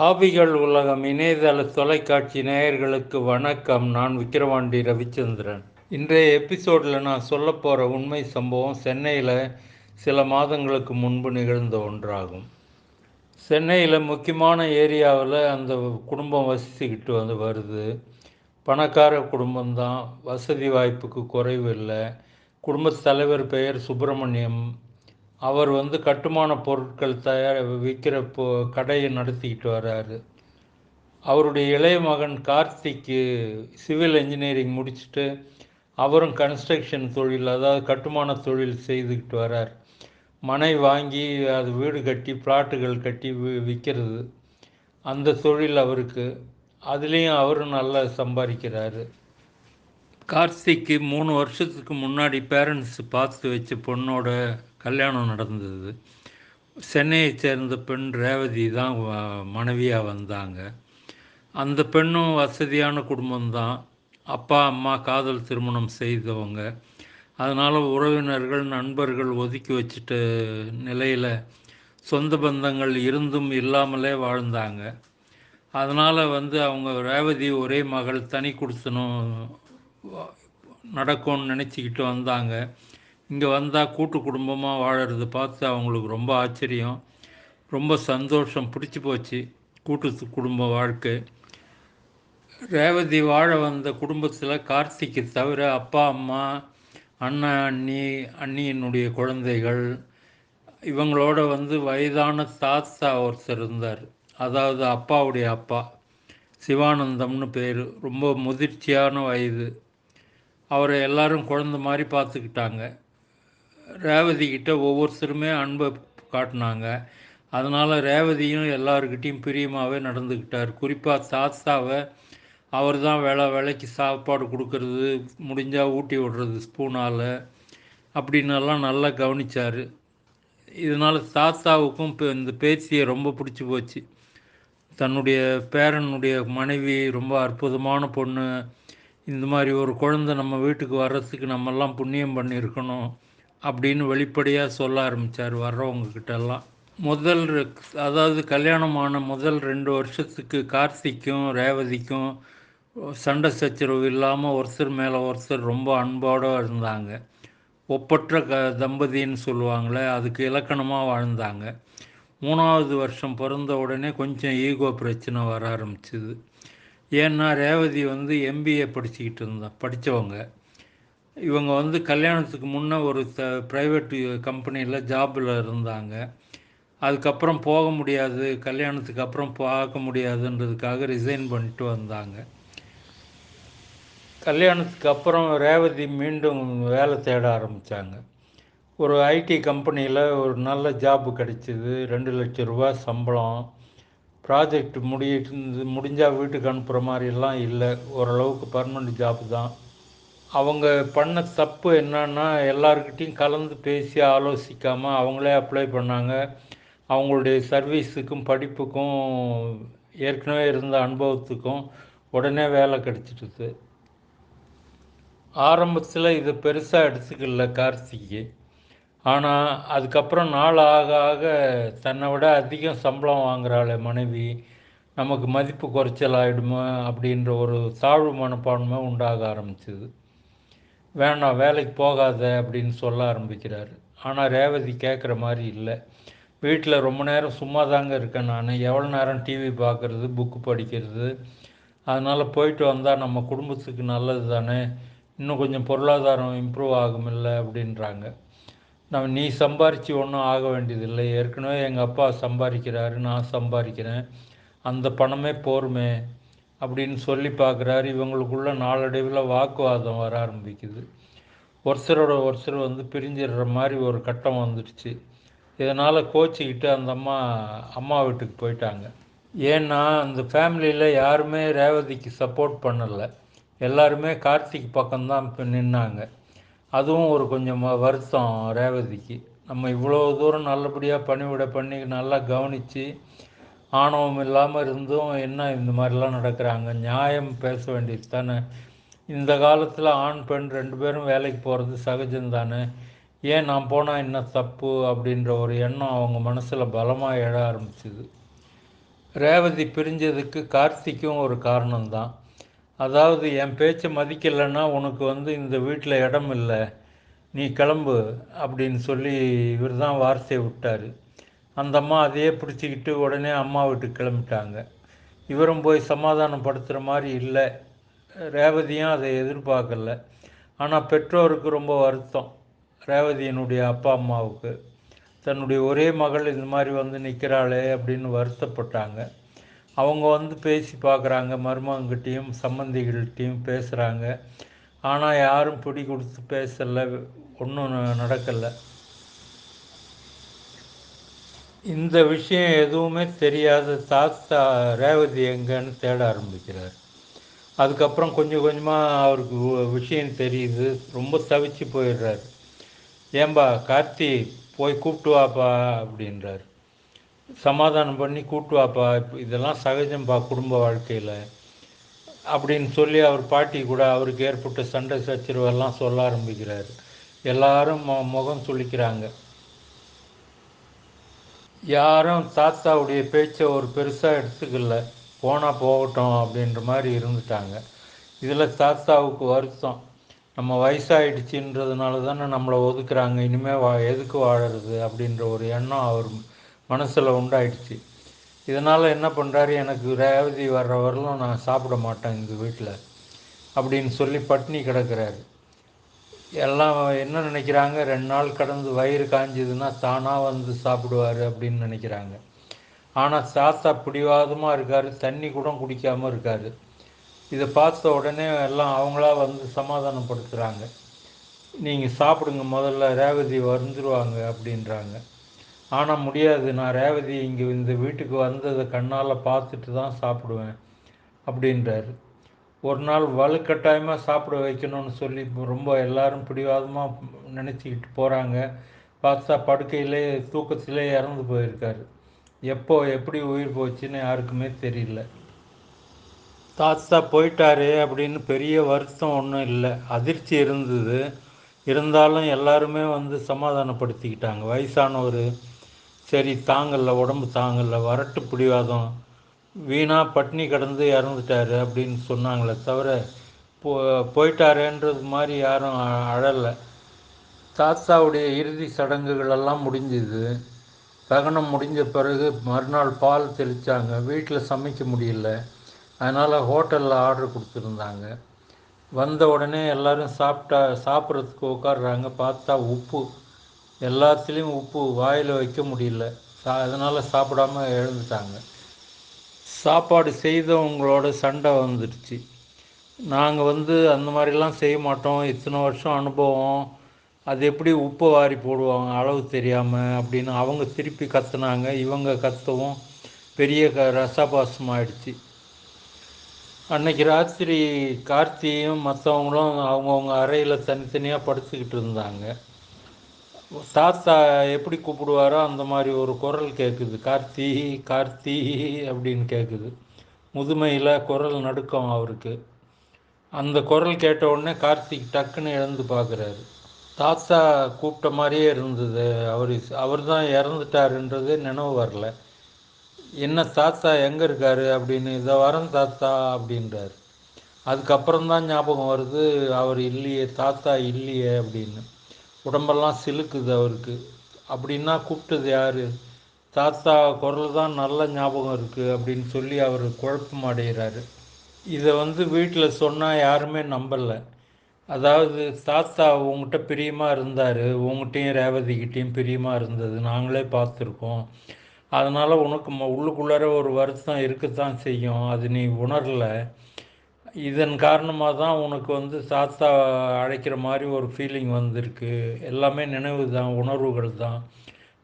ஆவிகள் உலகம் இணையதள தொலைக்காட்சி நேயர்களுக்கு வணக்கம். நான் விக்கிரவாண்டி ரவிச்சந்திரன். இன்றைய எபிசோடில் நான் சொல்ல போகிற உண்மை சம்பவம் சென்னையில் சில மாதங்களுக்கு முன்பு நிகழ்ந்த ஒன்றாகும். சென்னையில் முக்கியமான ஏரியாவில் அந்த குடும்பம் வசிச்சுக்கிட்டு வந்து வருது. பணக்கார குடும்பம்தான் வசதி வாய்ப்புக்கு குறைவு இல்லை. குடும்பத் தலைவர் பெயர் சுப்பிரமணியம் அவர் வந்து கட்டுமான பொருட்கள் தயார் விற்கிற பொ கடையை நடத்திக்கிட்டு வர்றாரு அவருடைய இளைய மகன் கார்த்திக்கு சிவில் இன்ஜினியரிங் முடிச்சுட்டு அவரும் கன்ஸ்ட்ரக்ஷன் தொழில் அதாவது கட்டுமான தொழில் செய்துக்கிட்டு வர்றார் மனை வாங்கி அது வீடு கட்டி பிளாட்டுகள் கட்டி வி விற்கிறது அந்த தொழில் அவருக்கு. அதுலேயும் அவரும் நல்லா சம்பாதிக்கிறாரு. கார்த்திக்கு மூணு வருஷத்துக்கு முன்னாடி பேரண்ட்ஸ் பார்த்து வச்ச பொண்ணோட கல்யாணம் நடந்தது. சென்னையை சேர்ந்த பெண் ரேவதி தான் மனைவியாக வந்தாங்க. அந்த பெண்ணும் வசதியான குடும்பம்தான். அப்பா அம்மா காதல் திருமணம் செய்தவங்க. அதனால் உறவினர்கள் நண்பர்கள் ஒதுக்கி வச்சுட்ட நிலையில் சொந்த பந்தங்கள் இருந்தும் இல்லாமலே வாழ்ந்தாங்க. அதனால் வந்து அவங்க ரேவதி ஒரே மகள் தனி கொடுத்தனும் நடக்கும்னு நினச்சிக்கிட்டு வந்தாங்க. இங்கே வந்தால் கூட்டு குடும்பமாக வாழறது பார்த்து அவங்களுக்கு ரொம்ப ஆச்சரியம். ரொம்ப சந்தோஷம். பிடிச்சி போச்சு. கூட்டு குடும்ப வாழ்க்கை. ரேவதி வாழ வந்த குடும்பத்தில் கார்த்திக்கு தவிர அப்பா அம்மா அண்ணன் அண்ணி அண்ணியினுடைய குழந்தைகள். இவங்களோட வந்து வயதான தாத்தா ஒருத்தர் இருந்தார். அதாவது அப்பாவுடைய அப்பா. சிவானந்தம்னு பேர். ரொம்ப முதிர்ச்சியான வயது. அவரை எல்லாரும் குழந்த மாதிரி பார்த்துக்கிட்டாங்க. ரேவதி கிட்ட ஒவ்வொருத்தருமே அன்பை காட்டினாங்க. அதனால் ரேவதியும் எல்லாருக்கிட்டேயும் பிரியமாகவே நடந்துக்கிட்டார் குறிப்பாக தாத்தாவை அவர் தான் வேலை வேலைக்கு சாப்பாடு கொடுக்கறது முடிஞ்சால் ஊட்டி விடுறது ஸ்பூனால் அப்படின்னெல்லாம் நல்லா கவனித்தார் இதனால் தாத்தாவுக்கும் இப்போ இந்த பேச்சியை ரொம்ப பிடிச்சி போச்சு. தன்னுடைய பேரனுடைய மனைவி ரொம்ப அற்புதமான பொண்ணு. இந்த மாதிரி ஒரு குழந்தை நம்ம வீட்டுக்கு வர்றதுக்கு நம்மெல்லாம் புண்ணியம் பண்ணியிருக்கணும். அப்படின்னு வெளிப்படையாக சொல்ல ஆரம்பித்தார் வர்றவங்கக்கிட்டெல்லாம் முதல் அதாவது கல்யாணமான முதல் ரெண்டு வருஷத்துக்கு கார்த்திக்கும் ரேவதிக்கும் சண்டை சச்சரவு இல்லாமல் ஒருத்தர் மேலே ஒருத்தர் ரொம்ப அன்போடு இருந்தாங்க. ஒப்பற்ற க தம்பதின்னு சொல்லுவாங்களே அதுக்கு இலக்கணமாக வாழ்ந்தாங்க. மூணாவது வருஷம் பிறந்த உடனே கொஞ்சம் ஈகோ பிரச்சனை வர ஆரம்பிச்சுது. ஏன்னா ரேவதி வந்து எம்பிஏ படிச்சுக்கிட்டு இருந்தா படித்தவங்க இவங்க வந்து கல்யாணத்துக்கு முன்னே ஒரு த ப்ரைவேட் கம்பெனியில் ஜாபில் இருந்தாங்க. அதுக்கப்புறம் போக முடியாது கல்யாணத்துக்கு அப்புறம் பார்க்க முடியாதுன்றதுக்காக ரிசைன் பண்ணிட்டு வந்தாங்க. கல்யாணத்துக்கு அப்புறம் ரேவதி மீண்டும் வேலை தேட ஆரம்பித்தாங்க ஒரு ஐடி கம்பெனியில் ஒரு நல்ல ஜாப்பு கிடைச்சிது ரெண்டு லட்ச ரூபா சம்பளம். ப்ராஜெக்ட் முடியிட்டு முடிஞ்சால் வீட்டுக்கு அனுப்புகிற மாதிரிலாம் இல்லை. ஓரளவுக்கு பர்மனெண்ட் ஜாப் தான். அவங்க பண்ண தப்பு என்னன்னா எல்லாருக்கிட்டையும் கலந்து பேசி ஆலோசிக்காமல் அவங்களே அப்ளை பண்ணாங்க. அவங்களுடைய சர்வீஸுக்கும் படிப்புக்கும் ஏற்கனவே இருந்த அனுபவத்துக்கும் உடனே வேலை கிடச்சிடுது. ஆரம்பத்தில் இது பெருசாக எடுத்துக்கல கார்த்திக்கு. ஆனால் அதுக்கப்புறம் நாள் ஆக ஆக தன்னை விட அதிகம் சம்பளம் வாங்குறாள் மனைவி. நமக்கு மதிப்பு குறைச்சல் ஆகிடுமோ அப்படின்ற ஒரு தாழ்வு மனப்பான்மை உண்டாக ஆரம்பிச்சிது. வேணாம் வேலைக்கு போகாத அப்படின்னு சொல்ல ஆரம்பிக்கிறாரு. ஆனால் ரேவதி கேட்குற மாதிரி இல்லை. வீட்டில் ரொம்ப நேரம் சும்மா தாங்க இருக்கேன் நான். எவ்வளோ நேரம் டிவி பார்க்குறது புக்கு படிக்கிறது? அதனால் போயிட்டு வந்தால் நம்ம குடும்பத்துக்கு நல்லது தானே? இன்னும் கொஞ்சம் பொருளாதாரம் இம்ப்ரூவ் ஆகுமில்ல அப்படின்றாங்க. நம்ம நீ சம்பாரித்து ஒன்றும் ஆக வேண்டியதில்லை. ஏற்கனவே எங்கள் அப்பா சம்பாதிக்கிறாரு நான் சம்பாதிக்கிறேன் அந்த பணமே போருமே. அப்படின்னு சொல்லி பார்க்குறாரு. இவங்களுக்குள்ள நாளடைவில் வாக்குவாதம் வர ஆரம்பிக்குது. ஒருத்தரோட ஒருத்தர் வந்து பிரிஞ்சிடுற மாதிரி ஒரு கட்டம் வந்துடுச்சு. இதனால் கோச்சிக்கிட்டு அந்த அம்மா அம்மா வீட்டுக்கு போயிட்டாங்க. ஏன்னா அந்த ஃபேமிலியில் யாருமே ரேவதிக்கு சப்போர்ட் பண்ணலை. எல்லாருமே கார்த்திக் பக்கம்தான் இப்போ நின்னாங்க. அதுவும் ஒரு கொஞ்சம் வருத்தம் ரேவதிக்கு. நம்ம இவ்வளோ தூரம் நல்லபடியாக பணிவிட பண்ணி நல்லா கவனித்து ஆணவம் இல்லாமல் இருந்தும் என்ன இந்த மாதிரிலாம் நடக்கிறாங்க? நியாயம் பேச வேண்டியது தானே. இந்த காலத்தில் ஆண் பெண் ரெண்டு பேரும் வேலைக்கு போகிறது சகஜம் தானே. ஏன் நான் போனால் என்ன தப்பு? அப்படின்ற ஒரு எண்ணம் அவங்க மனசில் பலமாக எழ ஆரம்பிச்சுது. ரேவதி பிரிஞ்சதுக்கு கார்த்திக்கும் ஒரு காரணம்தான் அதாவது என் பேச்சை மதிக்கலைன்னா உனக்கு வந்து இந்த வீட்டில் இடம் இல்லை. நீ கிளம்பு அப்படின்னு சொல்லி இவர் தான் வார்த்தையை விட்டார். அந்த அம்மா அதையே பிடிச்சிக்கிட்டு உடனே அம்மா வீட்டுக்கு கிளம்பிட்டாங்க. இவரும் போய் சமாதானப்படுத்துகிற மாதிரி இல்லை. ரேவதியும் அதை எதிர்பார்க்கல. ஆனால் பெற்றோருக்கு ரொம்ப வருத்தம். ரேவதியினுடைய அப்பா அம்மாவுக்கு. தன்னுடைய ஒரே மகள் இந்த மாதிரி வந்து நிற்கிறாளே அப்படின்னு வருத்தப்பட்டாங்க. அவங்க வந்து பேசி பார்க்குறாங்க மருமகங்கிட்டையும் சம்பந்திகள்கிட்டையும் பேசுகிறாங்க ஆனால் யாரும் பிடி கொடுத்து பேசலை ஒன்றும் நடக்கலை. இந்த விஷயம் எதுவுமே தெரியாத தாத்தா ரேவதி எங்கன்னு தேட ஆரம்பிக்கிறார். அதுக்கப்புறம் கொஞ்சம் கொஞ்சமாக அவருக்கு விஷயம் தெரியுது. ரொம்ப தவிச்சு போயிடுறாரு. ஏம்பா கார்த்தி போய் கூப்பிட்டு வாப்பா அப்படின்றார். சமாதானம் பண்ணி கூப்பிட்டு வாப்பா இதெல்லாம் சகஜம்பா குடும்ப வாழ்க்கையில். அப்படின்னு சொல்லி அவர் பாட்டி கூட அவருக்கு ஏற்பட்ட சண்டை சச்சரவெல்லாம் சொல்ல ஆரம்பிக்கிறார். எல்லாரும் முகம் சொல்லிக்கிறாங்க யாரும் தாத்தாவுடைய பேச்சை ஒரு பெருசாக எடுத்துக்கல. போனால் போகட்டும் அப்படின்ற மாதிரி இருந்துட்டாங்க. இதில் தாத்தாவுக்கு வருத்தம். நம்ம வயசாகிடுச்சின்றதுனால தானே நம்மளை ஒதுக்குறாங்க. இனிமேல் வா எதுக்கு வாழறது அப்படின்ற ஒரு எண்ணம் அவர் மனசில் உண்டாயிடுச்சு. இதனால் என்ன பண்ணுறாரு எனக்கு ரேவதி வர்ற வரலும் நான் சாப்பிட மாட்டேன் இந்த வீட்டில் அப்படின்னு சொல்லி பட்னி கிடக்கிறாரு. எல்லாம் என்ன நினைக்கிறாங்க? ரெண்டு நாள் கடந்து வயிறு காஞ்சதுன்னா தானாக வந்து சாப்பிடுவார் அப்படின்னு நினைக்கிறாங்க. ஆனால் சாத்தா பிடிவாதமாக இருக்கார் தண்ணி கூட குடிக்காமல் இருக்கார். இதை பார்த்த உடனே எல்லாம் அவங்களா வந்து சமாதானப்படுத்துகிறாங்க நீங்கள் சாப்பிடுங்க முதல்ல ரேவதி வந்துடுவாங்க அப்படின்றாங்க. ஆனால் முடியாது நான் ரேவதி இங்கே இந்த வீட்டுக்கு வந்ததை கண்ணால் பார்த்துட்டு தான் சாப்பிடுவேன் அப்படின்றாரு. ஒரு நாள் வலுக்கட்டாயமாக சாப்பிட வைக்கணும்னு சொல்லி ரொம்ப எல்லாரும் பிடிவாதமாக நினச்சிக்கிட்டு போகிறாங்க பார்த்தா படுக்கையிலே தூக்கத்திலே இறந்து போயிருக்காரு. எப்போ எப்படி உயிர் போச்சுன்னு யாருக்குமே தெரியல. தாத்தா போயிட்டாரு அப்படின்னு பெரிய வருத்தம் ஒன்றும் இல்லை. அதிர்ச்சி இருந்தது. இருந்தாலும் எல்லாருமே வந்து சமாதானப்படுத்திக்கிட்டாங்க. வயசானவர் சரி தாங்கல்ல உடம்பு தாங்கல்ல வரட்டு பிடிவாதம் வீணாக பட்னி கிடந்து இறந்துட்டாரு அப்படின்னு சொன்னாங்களே தவிர போ போயிட்டாரேன்றது மாதிரி யாரும் அழலை. தாத்தாவுடைய இறுதி சடங்குகளெல்லாம் முடிஞ்சுது. தகனம் முடிஞ்ச பிறகு மறுநாள் பால் தெளித்தாங்க வீட்டில் சமைக்க முடியல. அதனால் ஹோட்டலில் ஆர்டர் கொடுத்துருந்தாங்க. வந்த உடனே எல்லோரும் சாப்பிட்டா சாப்பிட்றதுக்கு உட்காடுறாங்க பார்த்தா உப்பு. எல்லாத்துலேயும் உப்பு வாயில் வைக்க முடியல. சா அதனால் சாப்பிடாம எழுந்துட்டாங்க. சாப்பாடு செய்தவங்களோட சண்டை வந்துடுச்சு. நாங்கள் வந்து அந்த மாதிரிலாம் செய்ய மாட்டோம். இத்தனை வருஷம் அனுபவம். அது எப்படி உப்பு வாரி போடுவாங்க? அளவு தெரியாமல் அப்படின்னு அவங்க திருப்பி கத்துனாங்க. இவங்க கத்தவும் பெரிய க ரசாபாசம் ஆயிடுச்சு. அன்னைக்கு ராத்திரி கார்த்தியும் மற்றவங்களும் அவங்கவுங்க அறையில் தனித்தனியாக படுத்துக்கிட்டு இருந்தாங்க. தாத்தா எப்படி கூப்பிடுவாரோ அந்த மாதிரி ஒரு குரல் கேட்குது கார்த்தி கார்த்தி அப்படின்னு கேட்குது முதுமையில் குரல் நடுக்கம் அவருக்கு. அந்த குரல் கேட்ட உடனே கார்த்திக் டக்குன்னு இழந்து பார்க்குறாரு தாத்தா கூப்பிட்ட மாதிரியே இருந்தது. அவர் அவர் தான் இறந்துட்டாருன்றதே நினைவு வரல. என்ன தாத்தா எங்கே இருக்கார் அப்படின்னு இதை வரேன் தாத்தா அப்படின்றார். அதுக்கப்புறம் தான் ஞாபகம் வருது அவர் இல்லையே தாத்தா இல்லையே அப்படின்னு. உடம்பெல்லாம் சிலுக்குது அவருக்கு. அப்படின்னா கூப்பிட்டது யார்? தாத்தா குரல் தான் நல்ல ஞாபகம் இருக்குது அப்படின்னு சொல்லி அவர் குழப்பம் அடைகிறாரு. இதை வந்து வீட்டில் சொன்னால் யாருமே நம்பலை. அதாவது தாத்தா உங்ககிட்ட பிரியமாக இருந்தார் உங்ககிட்டையும் ரேவதிக்கிட்டேயும் பிரியமாக இருந்தது நாங்களே பார்த்துருக்கோம். அதனால் உனக்கு உள்ளுக்குள்ளார ஒரு வருத்தம் இருக்கத்தான் செய்யும் அது நீ உணரலை. இதன் காரணமாக தான் உனக்கு வந்து தாத்தா அழைக்கிற மாதிரி ஒரு ஃபீலிங் வந்திருக்கு. எல்லாமே நினைவு தான் உணர்வுகள் தான்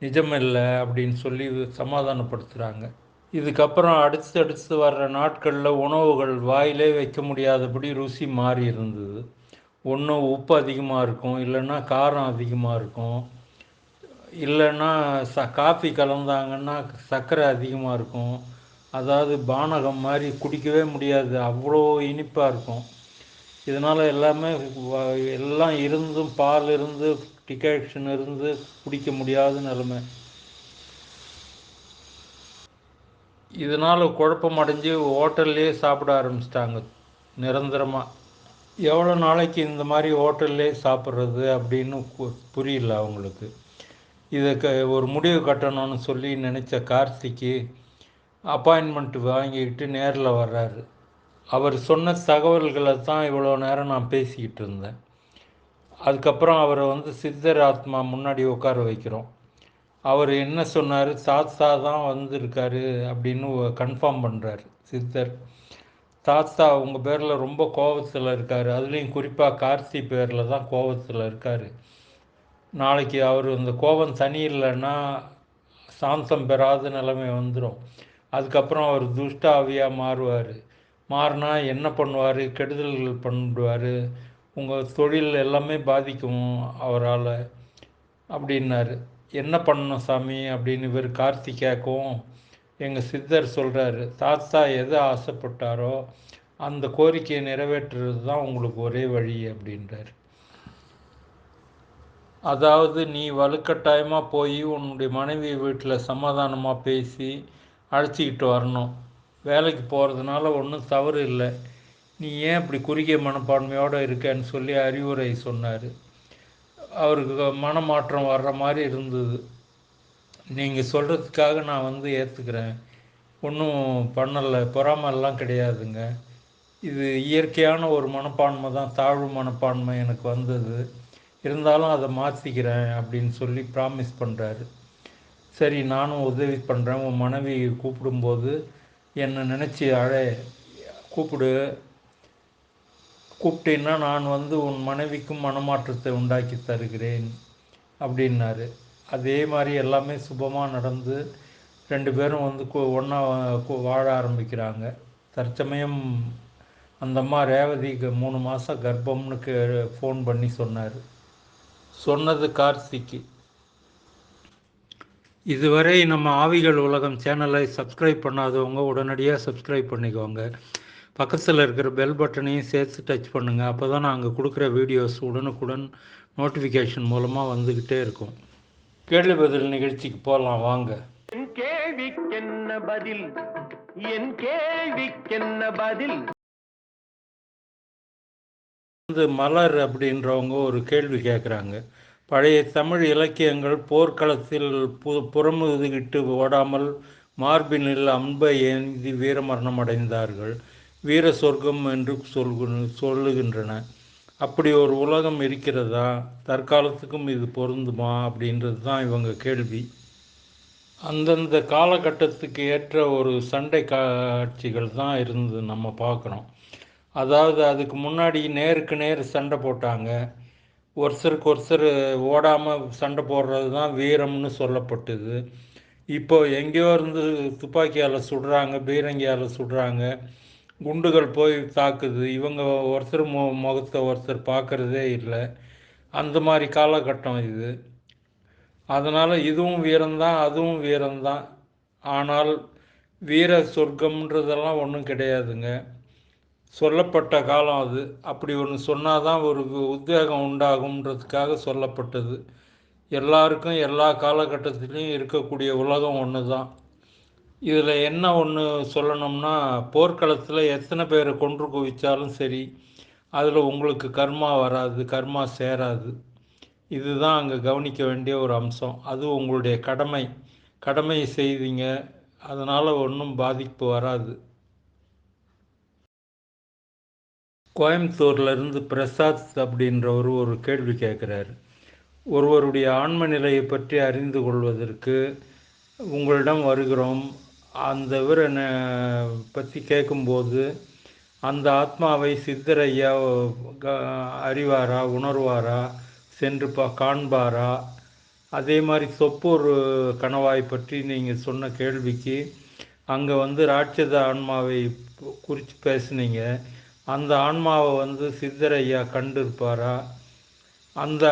நிஜம் இல்லை அப்படின்னு சொல்லி சமாதானப்படுத்துகிறாங்க இதுக்கப்புறம் அடுத்து அடுத்து வர்ற நாட்களில் உணவுகள் வாயிலே வைக்க முடியாதபடி ருசி மாறி இருந்தது. ஒன்று உப்பு அதிகமாக இருக்கும் இல்லைன்னா காரம் அதிகமாக இருக்கும். இல்லைன்னா ச காஃபி கலந்தாங்கன்னா சர்க்கரை அதிகமாக இருக்கும். அதாவது பானகம் மாதிரி குடிக்கவே முடியாது. அவ்வளோ இனிப்பாக இருக்கும். இதனால் எல்லாமே எல்லாம் இருந்தும் பால் இருந்து டிகாக்ஷன் இருந்து குடிக்க முடியாத நிலைமை. இதனால் குழப்பம் அடைஞ்சு ஹோட்டல்லே சாப்பிட ஆரம்பிச்சிட்டாங்க நிரந்தரமாக எவ்வளோ நாளைக்கு இந்த மாதிரி ஹோட்டல்லே சாப்பிட்றது அப்படின்னு புரியல அவங்களுக்கு. இதை க ஒரு முடிவு கட்டணும்னு சொல்லி நினச்ச கார்த்திக்கு அப்பாயின்மெண்ட் வாங்கிக்கிட்டு நேரில் வர்றாரு. அவர் சொன்ன தகவல்களை தான் இவ்வளோ நேரம் நான் பேசிக்கிட்டு இருந்தேன். அதுக்கப்புறம் அவரை வந்து சித்தர் ஆத்மா முன்னாடி உட்கார வைக்கிறோம். அவர் என்ன சொன்னார்? தாத்தா தான் வந்திருக்காரு அப்படின்னு கன்ஃபார்ம் பண்ணுறாரு சித்தர். தாத்தா உங்கள் பேரில் ரொம்ப கோபத்தில் இருக்கார். அதுலேயும் குறிப்பாக கார்த்தி பேரில் தான் கோபத்தில் இருக்கார். நாளைக்கு அவர் இந்த கோபம் தனி இல்லைன்னா சாந்தம் பெறாத நிலைமை வந்துடும் அதுக்கப்புறம் அவர் துஷ்டாவியாக மாறுவார். மாறினா என்ன பண்ணுவார்? கெடுதல்கள் பண்ணுவார். உங்கள் தொழில் எல்லாமே பாதிக்கும் அவரால் அப்படின்னாரு. என்ன பண்ணணும் சாமி? அப்படின்னு இவர் கார்த்திகேக்கும் எங்கள் சித்தர் சொல்கிறாரு தாத்தா எதை ஆசைப்பட்டாரோ அந்த கோரிக்கையை நிறைவேற்றுறது தான் உங்களுக்கு ஒரே வழி அப்படின்றார். அதாவது நீ வலுக்கட்டாயமாக போய் உன்னுடைய மனைவி வீட்டில் சமாதானமாக பேசி அழைச்சிக்கிட்டு வரணும். வேலைக்கு போகிறதுனால ஒன்றும் தவறு இல்லை. நீ ஏன் இப்படி குறுகிய மனப்பான்மையோடு இருக்கேன்னு சொல்லி அறிவுரை சொன்னார். அவருக்கு மனமாற்றம் வர்ற மாதிரி இருந்தது. நீங்கள் சொல்கிறதுக்காக நான் வந்து ஏற்றுக்கிறேன் ஒன்றும் பண்ணலை. பொறாமல்லாம் கிடையாதுங்க. இது இயற்கையான ஒரு மனப்பான்மை தான். தாழ்வு மனப்பான்மை எனக்கு வந்தது. இருந்தாலும் அதை மாற்றிக்கிறேன் அப்படின்னு சொல்லி ப்ராமிஸ் பண்ணுறாரு சரி நானும் உதவி பண்ணுறேன் உன் மனைவி கூப்பிடும்போது என்னை நினச்சி அழை கூப்பிடு. கூப்பிட்டேன்னா நான் வந்து உன் மனைவிக்கும் மனமாற்றத்தை உண்டாக்கி தருகிறேன் அப்படின்னாரு. அதே மாதிரி எல்லாமே சுபமாக நடந்து ரெண்டு பேரும் வந்து ஒன்றா வாழ ஆரம்பிக்கிறாங்க. தற்சமயம் அந்த அம்மா ரேவதிக்கு மூணு மாதம் கர்ப்பம்னு கே ஃபோன் பண்ணி சொன்னார். சொன்னது கார்த்திக்கு. இதுவரை நம்ம ஆவிகள் உலகம் சேனலை சப்ஸ்கிரைப் பண்ணாதவங்க உடனடியாக சப்ஸ்கிரைப் பண்ணிக்கோங்க. பக்கத்தில் இருக்கிற பெல் பட்டனையும் சேர்த்து டச் பண்ணுங்கள் அப்போ தான் நாங்கள் கொடுக்குற வீடியோஸ் உடனுக்குடன் நோட்டிஃபிகேஷன் மூலமாக வந்துக்கிட்டே இருக்கும். கேள்வி பதில் நிகழ்ச்சிக்கு போகலாம் வாங்க. என் கேள்விக்கென்ன பதில்? என் கேள்விக்கென்ன பதில்? வந்து மலர் அப்படின்றவங்க ஒரு கேள்வி கேட்குறாங்க பழைய தமிழ் இலக்கியங்கள் போர்க்களத்தில் பு புறமுதுகிட்டு ஓடாமல் மார்பினில் அன்பை ஏந்தி வீரமரணம் அடைந்தார்கள். வீர சொர்க்கம் என்று சொல்கு சொல்லுகின்றன. அப்படி ஒரு உலகம் இருக்கிறதா? தற்காலத்துக்கும் இது பொருந்துமா? அப்படின்றது தான் இவங்க கேள்வி. அந்தந்த காலகட்டத்துக்கு ஏற்ற ஒரு சண்டை காட்சிகள் தான் இருந்து நம்ம பார்க்குறோம் அதாவது அதுக்கு முன்னாடி நேருக்கு நேர் சண்டை போட்டாங்க. ஒருத்தருக்கு ஒருத்தர் ஓடாமல் சண்டை போடுறது தான் வீரம்னு சொல்லப்பட்டது. இப்போ எங்கேயோ இருந்து துப்பாக்கியால் சுடுறாங்க பீரங்கியால் சுடுறாங்க. குண்டுகள் போய் தாக்குது. இவங்க ஒருத்தர் மு முகத்தை ஒருத்தர் பார்க்குறதே இல்லை. அந்த மாதிரி காலகட்டம் இது. அதனால் இதுவும் வீரம்தான் அதுவும் வீரம்தான். ஆனால் வீர சொர்க்கம்ன்றதெல்லாம் ஒன்றும் கிடையாதுங்க. சொல்லப்பட்ட காலம் அது. அப்படி ஒன்று சொன்னால் தான் ஒரு உத்வேகம் உண்டாகும்ன்றதுக்காக சொல்லப்பட்டது. எல்லாருக்கும் எல்லா காலகட்டத்திலையும் இருக்கக்கூடிய உலகம் ஒன்று தான் இதில் என்ன ஒன்று சொல்லணும்னா போர்க்களத்தில் எத்தனை பேரை கொன்று குவிச்சாலும் சரி அதில் உங்களுக்கு கர்மா வராது கர்மா சேராது. இதுதான் அங்கே கவனிக்க வேண்டிய ஒரு அம்சம். அது உங்களுடைய கடமை. கடமை செய்தீங்க. அதனால் ஒன்றும் பாதிப்பு வராது. கோயம்புத்தூர்லேருந்து பிரசாத் அப்படின்றவர் ஒரு கேள்வி கேட்குறாரு ஒருவருடைய ஆன்ம நிலையை பற்றி அறிந்து கொள்வதற்கு உங்களிடம் வருகிறோம். அந்த இவரை பற்றி கேட்கும்போது அந்த ஆத்மாவை சித்தரையா அறிவாரா உணர்வாரா சென்று பா காண்பாரா? அதே மாதிரி சொப்பூர் கணவாய் பற்றி நீங்கள் சொன்ன கேள்விக்கு அங்கே வந்து ராட்சத ஆன்மாவை குறித்து பேசுனீங்க. அந்த ஆன்மாவை வந்து சித்தர் ஐயா அந்த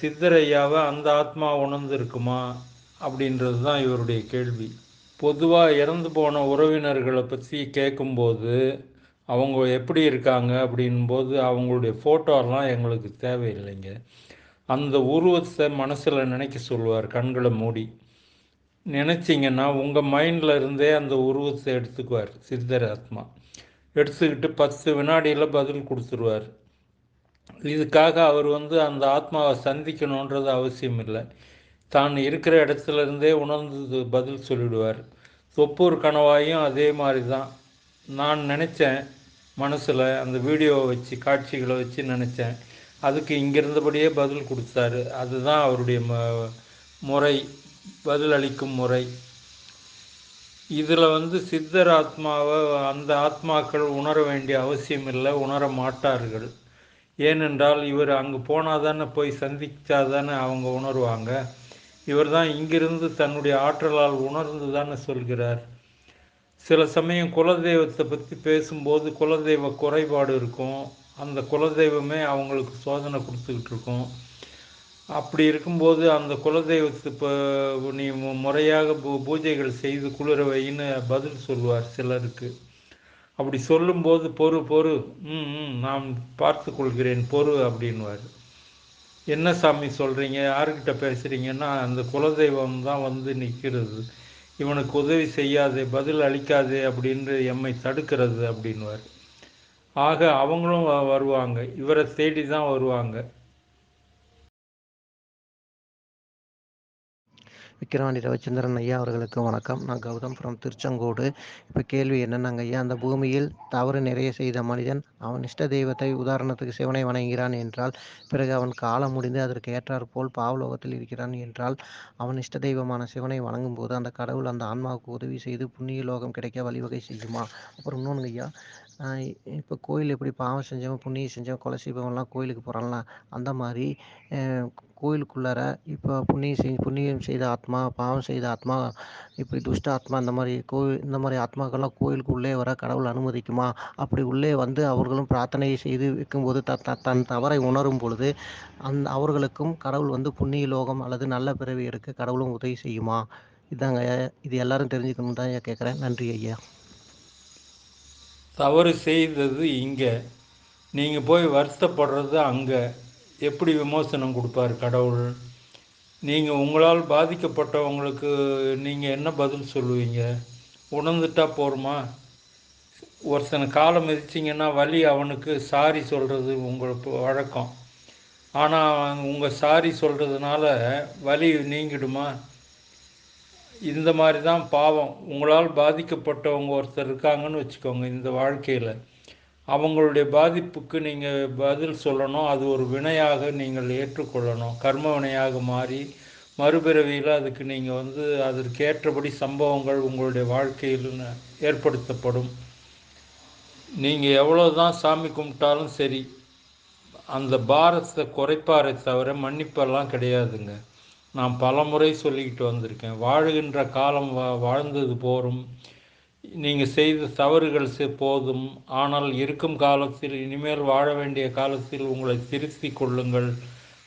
சித்தர் ஐயாவை அந்த ஆத்மா உணர்ந்துருக்குமா? அப்படின்றது தான் இவருடைய கேள்வி. பொதுவாக இறந்து போன உறவினர்களை பற்றி கேட்கும்போது அவங்க எப்படி இருக்காங்க அப்படின்போது அவங்களுடைய ஃபோட்டோலாம் எங்களுக்கு தேவையில்லைங்க. அந்த உருவத்தை மனசில் நினைக்க சொல்லுவார் கண்களை மூடி. நினச்சிங்கன்னா உங்கள் மைண்டில் இருந்தே அந்த உருவத்தை எடுத்துக்குவார் சித்தர் ஆத்மா. எடுத்துக்கிட்டு பத்து வினாடியில் பதில் கொடுத்துருவார். இதுக்காக அவர் வந்து அந்த ஆத்மாவை சந்திக்கணுன்றது அவசியம் இல்லை. தான் இருக்கிற இடத்துல இருந்தே உணர்ந்து பதில் சொல்லிடுவார். தொப்பூர் கணவாயும் அதே மாதிரி தான் நான் நினச்சேன் மனசில் அந்த வீடியோவை வச்சு காட்சிகளை வச்சு நினச்சேன். அதுக்கு இங்கே இருந்தபடியே பதில் கொடுத்தாரு. அதுதான் அவருடைய ம முறை பதில் அளிக்கும் முறை. இதில் வந்து சித்தர் ஆத்மாவை அந்த ஆத்மாக்கள் உணர வேண்டிய அவசியம் இல்லை உணர மாட்டார்கள். ஏனென்றால் இவர் அங்கே போனால் தானே போய் சந்தித்தா தானே அவங்க உணர்வாங்க. இவர் தான் இங்கிருந்து தன்னுடைய ஆற்றலால் உணர்ந்து தானே சொல்கிறார். சில சமயம் குலதெய்வத்தை பற்றி பேசும்போது குலதெய்வ குறைபாடு இருக்கும். அந்த குலதெய்வமே அவங்களுக்கு சோதனை கொடுத்துக்கிட்டு இருக்கும். அப்படி இருக்கும்போது அந்த குலதெய்வத்து இப்போ நீ முறையாக பூ பூஜைகள் செய்து குளிர வைன்னு பதில் சொல்லுவார் சிலருக்கு. அப்படி சொல்லும்போது பொறு பொறு ம் ம் நான் பார்த்து கொள்கிறேன் பொறு அப்படின்வார் என்ன சாமி சொல்கிறீங்க யாருக்கிட்ட பேசுகிறீங்கன்னா அந்த குலதெய்வம் தான் வந்து நிற்கிறது இவனுக்கு உதவி செய்யாதே பதில் அளிக்காதே அப்படின்னு எம்மை தடுக்கிறது அப்படின்வார் ஆக அவங்களும் வருவாங்க. இவரை தேடி தான் வருவாங்க. விக்கிரவாண்டி ரவிச்சந்திரன் ஐயா அவர்களுக்கு வணக்கம். நான் கௌதம் ஃப்ரம் திருச்செங்கோடு. இப்போ கேள்வி என்னென்னாங்க ஐயா அந்த பூமியில் தவறு நிறைய செய்த மனிதன் அவன் இஷ்ட தெய்வத்தை உதாரணத்துக்கு சிவனை வணங்குகிறான் என்றால் பிறகு அவன் காலம் முடிந்து அதற்கு ஏற்றாற் போல் பாவலோகத்தில் இருக்கிறான் என்றால் அவன் இஷ்ட தெய்வமான சிவனை வணங்கும் போது அந்த கடவுள் அந்த ஆன்மாவுக்கு உதவி செய்து புண்ணிய லோகம் கிடைக்க வழிவகை செய்யுமா? அப்புறம் இன்னொன்று ஐயா இப்போ கோயில் எப்படி பாவம் செஞ்சவன் புண்ணியம் செஞ்சவன் கொலை செய்பவன்லாம் கோயிலுக்கு போகிறான்ல அந்த மாதிரி கோயிலுக்குள்ளார இப்போ புண்ணியம் செய் புண்ணியம் செய்த ஆத்மா பாவம் செய்த ஆத்மா இப்படி துஷ்ட ஆத்மா இந்த மாதிரி கோவில் இந்த மாதிரி ஆத்மாக்கள்லாம் கோயிலுக்கு உள்ளே வர கடவுள் அனுமதிக்குமா? அப்படி உள்ளே வந்து அவர்களும் பிரார்த்தனை செய்து வைக்கும்போது த த தன் தவறை உணரும் பொழுது அந் அவர்களுக்கும் கடவுள் வந்து புண்ணிய லோகம் அல்லது நல்ல பிறவி எடுக்க கடவுளும் உதவி செய்யுமா? இதாங்க இது எல்லாரும் தெரிஞ்சுக்கணும் தான் கேட்குறேன் நன்றி ஐயா. தவறு செய்தது இங்கே. நீங்கள் போய் வருத்தப்படுறது அங்கே. எப்படி விமோசனம் கொடுப்பார் கடவுள்? நீங்கள் உங்களால் பாதிக்கப்பட்டவங்களுக்கு நீங்கள் என்ன பதில் சொல்லுவீங்க? உணர்ந்துட்டா போருமா? ஒருத்தனை காலம் மிதிச்சிங்கன்னா வலி அவனுக்கு சாரி சொல்கிறது உங்களுக்கு வழக்கம். ஆனால் உங்கள் சாரி சொல்கிறதுனால வலி நீங்கிடுமா? இந்த மாதிரி தான் பாவம். உங்களால் பாதிக்கப்பட்டவங்க ஒருத்தர் இருக்காங்கன்னு வச்சுக்கோங்க இந்த வாழ்க்கையில். அவங்களுடைய பாதிப்புக்கு நீங்கள் பதில் சொல்லணும். அது ஒரு வினையாக நீங்கள் ஏற்றுக்கொள்ளணும். கர்ம வினையாக மாறி மறுபிறவியில் அதுக்கு நீங்கள் வந்து அதற்கேற்றபடி சம்பவங்கள் உங்களுடைய வாழ்க்கையில் ஏற்படுத்தப்படும். நீங்கள் எவ்வளோ தான் சாமி கும்பிட்டாலும் சரி அந்த பாரத்தை குறைப்பாரை தவிர மன்னிப்பெல்லாம் கிடையாதுங்க. நான் பலமுறை சொல்லிக்கிட்டு வந்திருக்கேன். வாழ்கின்ற காலம் வா வாழ்ந்தது போரும். நீங்கள் செய்த தவறுகள் போதும். ஆனால் இருக்கும் காலத்தில் இனிமேல் வாழ வேண்டிய காலத்தில் உங்களை திருத்தி கொள்ளுங்கள்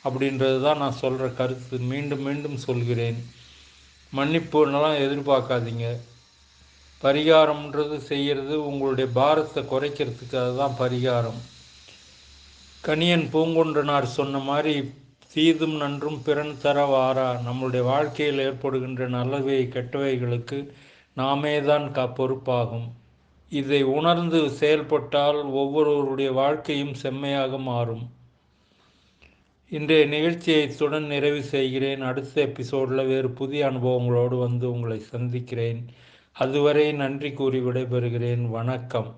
அப்படின்றது தான் நான் சொல்கிற கருத்து. மீண்டும் மீண்டும் சொல்கிறேன். மன்னிப்புன்னெல்லாம் எதிர்பார்க்காதீங்க. பரிகாரம்ன்றது செய்கிறது உங்களுடைய பாரத்தை குறைக்கிறதுக்காக தான் பரிகாரம். கணியன் பூங்குன்றனார் சொன்ன மாதிரி தீதும் நன்றும் பிறன் தரவாரா? நம்முடைய நம்மளுடைய வாழ்க்கையில் ஏற்படுகின்ற நல்லவை கெட்டவைகளுக்கு நாமே தான் க பொறுப்பாகும். இதை உணர்ந்து செயல்பட்டால் ஒவ்வொருவருடைய வாழ்க்கையும் செம்மையாக மாறும். இன்றைய நிகழ்ச்சியை இத்துடன் நிறைவு செய்கிறேன். அடுத்த எபிசோடில் வேறு புதிய அனுபவங்களோடு வந்து உங்களை சந்திக்கிறேன். அதுவரை நன்றி கூறி விடைபெறுகிறேன். வணக்கம்.